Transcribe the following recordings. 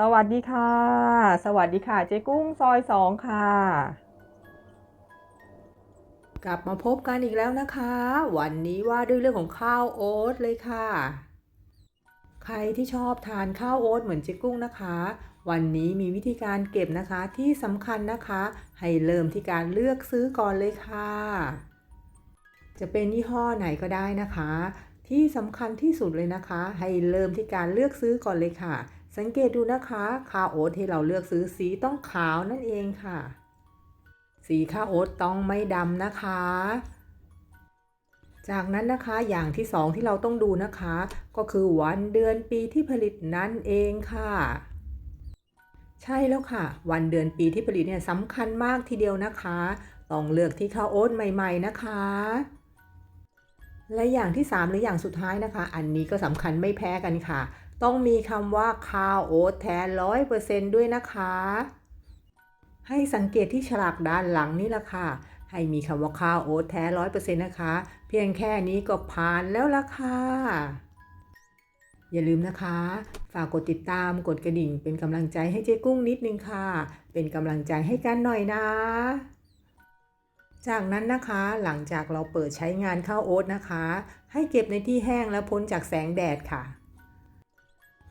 สวัสดีค่ะ สวัสดีค่ะ เจ๊กุ้งซอยสองค่ะ กลับมาพบกันอีกแล้วนะคะ วันนี้ว่าด้วยเรื่องของข้าวโอ๊ตเลยค่ะ ใครที่ชอบทานข้าวโอ๊ตเหมือนเจ๊กุ้งนะคะ วันนี้มีวิธีการเก็บนะคะที่สำคัญนะคะ ให้เริ่มที่การเลือกซื้อก่อนเลยค่ะ จะเป็นยี่ห้อไหนก็ได้นะคะ ที่สำคัญที่สุดเลยนะคะ ให้เริ่มที่การเลือกซื้อก่อนเลยค่ะ สังเกตดูนะคะข้าวโอ๊ตที่เราเลือกซื้อสีต้องขาวนั่นเองค่ะ สีข้าวโอ๊ตต้องไม่ดำนะคะ จากนั้นนะคะอย่างที่สองที่เราต้องดูนะคะ ก็คือวันเดือนปีที่ผลิตนั่นเองค่ะ ใช่แล้วค่ะ วันเดือนปีที่ผลิตเนี่ยสำคัญมากทีเดียวนะคะ ต้องเลือกที่ข้าวโอ๊ตใหม่ ๆนะคะและอย่างที่ 3 หรืออย่างสุดท้ายนะคะ อันนี้ก็สำคัญไม่แพ้กันค่ะ ต้องมีคำว่าข้าวโอ๊ตแท้ร้อยเปอร์เซนต์ด้วยนะคะ ให้สังเกตที่ฉลากด้านหลังนี่ละค่ะ ให้มีคำว่าข้าวโอ๊ตแท้ร้อยเปอร์เซ็นต์นะคะ เพียงแค่นี้ก็ผ่านแล้วละค่ะอย่าลืมนะคะ ฝากกดติดตามกดกระดิ่ง เป็นกำลังใจให้เจ๊กุ้งนิดนึงค่ะ เป็นกำลังใจให้กันหน่อยนะ จากนั้นนะคะ หลังจากเราเปิดใช้งานข้าวโอ๊ตนะคะ ให้เก็บในที่แห้งและพ้นจากแสงแดดค่ะ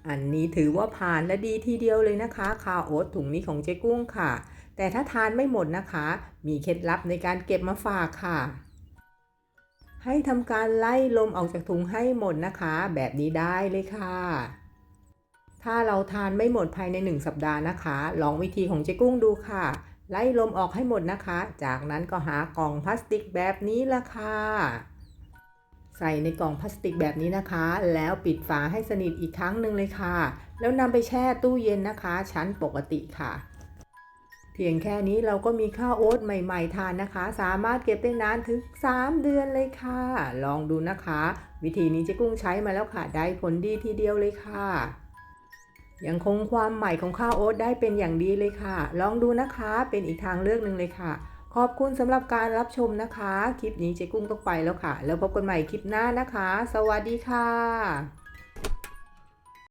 อันนี้ถือว่าผ่านและดีทีเดียวเลยนะคะข้าวโอ๊ตถุงนี้ของเจ๊กุ้งค่ะ แต่ถ้าทานไม่หมดนะคะ มีเคล็ดลับในการเก็บมาฝากค่ะ ให้ทำการไล่ลมออกจากถุงให้หมดนะคะ แบบนี้ได้เลยค่ะ ถ้าเราทานไม่หมดภายใน 1 สัปดาห์นะคะ ลองวิธีของเจ๊กุ้งดูค่ะ ไล่ลมออกให้หมดนะคะ จากนั้นก็หากล่องพลาสติกแบบนี้ละค่ะ ใส่ในกล่องพลาสติกแบบนี้นะคะ แล้วปิดฝาให้สนิทอีกครั้งหนึ่งเลยค่ะ แล้วนำไปแช่ตู้เย็นนะคะ ชั้นปกติค่ะ เพียงแค่นี้เราก็มีข้าวโอ๊ตใหม่ ๆ ทานนะคะ สามารถเก็บได้นานถึง 3 เดือนเลยค่ะ ลองดูนะคะ วิธีนี้เจ๊กุ้งใช้มาแล้วค่ะ ได้ผลดีทีเดียวเลยค่ะยังคงความใหม่ของข้าวโอ๊ตได้เป็นอย่างดีเลยค่ะ ลองดูนะคะ เป็นอีกทางเลือกหนึ่งเลยค่ะ ขอบคุณสำหรับการรับชมนะคะ คลิปนี้เจ๊กุ้งต้องไปแล้วค่ะ แล้วพบกันใหม่คลิปหน้านะคะ สวัสดีค่ะ